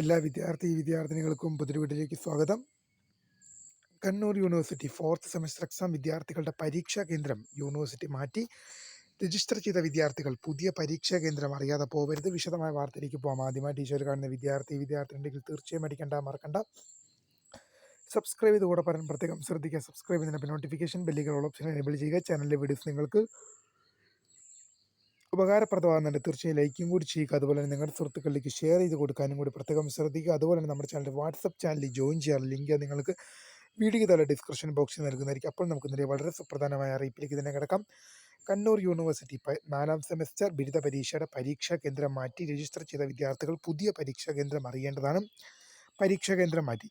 എല്ലാ വിദ്യാർത്ഥി വിദ്യാർത്ഥിനികൾക്കും പുതിരുവീട്ടിലേക്ക് സ്വാഗതം. Kannur university fourth semester exam വിദ്യാർത്ഥികളുടെ പരീക്ഷാ കേന്ദ്രം യൂണിവേഴ്സിറ്റി മാറ്റി. രജിസ്റ്റർ ചെയ്ത വിദ്യാർത്ഥികൾ പുതിയ പരീക്ഷാ കേന്ദ്രം അറിയാതെ പോകരുത് വിശദമായ വാർത്തയിലേക്ക് പോകാം ആദ്യമായി ടീച്ചർ കാണുന്ന വിദ്യാർത്ഥി വിദ്യാർത്ഥി തീർച്ചയായും അടിക്കണ്ട മറക്കണ്ട. സബ്സ്ക്രൈബ് ചെയ്ത് കൂടെ പറയാൻ പ്രത്യേകം ശ്രദ്ധിക്കുക. സബ്സ്ക്രൈബ് ചെയ്യുന്നതിന് നോട്ടിഫിക്കേഷൻ ബെല്ലുകൾ ഓപ്ഷൻ എനേബിൾ ചെയ്യുക. ചാനലിലെ വീഡിയോസ് നിങ്ങൾക്ക് ഉപകാരപ്രദമാകുന്നുണ്ട്. തീർച്ചയായും ലൈക്കും കൂടി ചെയ്യുക. അതുപോലെ തന്നെ നിങ്ങളുടെ സുഹൃത്തുക്കളിലേക്ക് ഷെയർ ചെയ്ത് കൊടുക്കാനും കൂടി പ്രത്യേകം ശ്രദ്ധിക്കുക. അതുപോലെ തന്നെ നമ്മുടെ ചാനൽ വാട്സപ്പ് ചാനലിൽ ജോയിൻ ചെയ്യാൻ ലിങ്ക് നിങ്ങൾക്ക് വീഡിയോ തല ഡിസ്ക്രിപ്ഷൻ ബോക്സിൽ നൽകുന്നതായിരിക്കും. അപ്പോൾ നമുക്ക് നേരെ വളരെ സുപ്രധാനമായ അറിയിപ്പിലേക്ക് തന്നെ കിടക്കാം. കണ്ണൂർ യൂണിവേഴ്സിറ്റി നാലാം സെമസ്റ്റർ ബിരുദ പരീക്ഷയുടെ പരീക്ഷാ കേന്ദ്രം മാറ്റി. രജിസ്റ്റർ ചെയ്ത വിദ്യാർത്ഥികൾ പുതിയ പരീക്ഷാ കേന്ദ്രം അറിയേണ്ടതാണ്. പരീക്ഷാ കേന്ദ്രം മാറ്റി.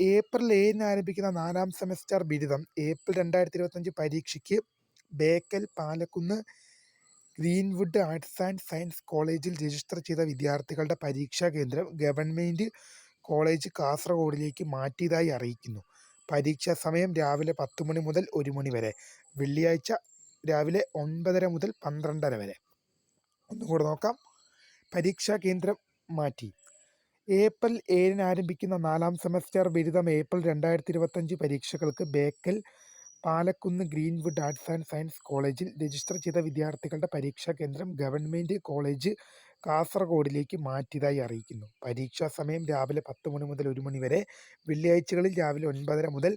ഏപ്രിൽ ഏഴിന് ആരംഭിക്കുന്ന നാലാം സെമസ്റ്റർ ബിരുദം ഏപ്രിൽ രണ്ടായിരത്തി ഇരുപത്തഞ്ച് പരീക്ഷയ്ക്ക് Bekal Palakkunnu Greenwood arts and science കോളേജിൽ രജിസ്റ്റർ ചെയ്ത വിദ്യാർത്ഥികളുടെ പരീക്ഷാ കേന്ദ്രം ഗവൺമെന്റ് കോളേജ് കാസർഗോഡിലേക്ക് മാറ്റിയതായി അറിയിക്കുന്നു. പരീക്ഷാ സമയം രാവിലെ പത്ത് മണി മുതൽ ഒരു മണി വരെ. വെള്ളിയാഴ്ച രാവിലെ ഒൻപതര മുതൽ പന്ത്രണ്ടര വരെ. ഒന്നുകൂടെ നോക്കാം. പരീക്ഷാ കേന്ദ്രം മാറ്റി. ഏപ്രിൽ ഏഴിന് ആരംഭിക്കുന്ന നാലാം സെമസ്റ്റർ ബിരുദം ഏപ്രിൽ രണ്ടായിരത്തി ഇരുപത്തഞ്ച് പരീക്ഷകൾക്ക് Bekal Palakkunnu Greenwood arts and science കോളേജിൽ രജിസ്റ്റർ ചെയ്ത വിദ്യാർത്ഥികളുടെ പരീക്ഷാ കേന്ദ്രം ഗവൺമെന്റ് കോളേജ് കാസർഗോഡിലേക്ക് മാറ്റിയതായി അറിയിക്കുന്നു. പരീക്ഷാ സമയം രാവിലെ പത്ത് മണി മുതൽ ഒരു മണി വരെ വെള്ളിയാഴ്ചകളിൽ രാവിലെ ഒൻപതര മുതൽ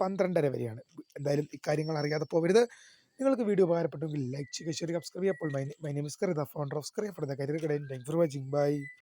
പന്ത്രണ്ടര വരെയാണ്. എന്തായാലും ഇക്കാര്യങ്ങൾ അറിയാതെ പോകരുത് നിങ്ങൾക്ക് വീഡിയോ ഉപകാരപ്പെട്ടെങ്കിൽ ലൈക്ക് ചെയ്യുക ഷെയർ സബ്സ്ക്രൈബ് ചെയ്യുക. അപ്പോൾ my my name is the founder of scribe for the career guide thank for watching bye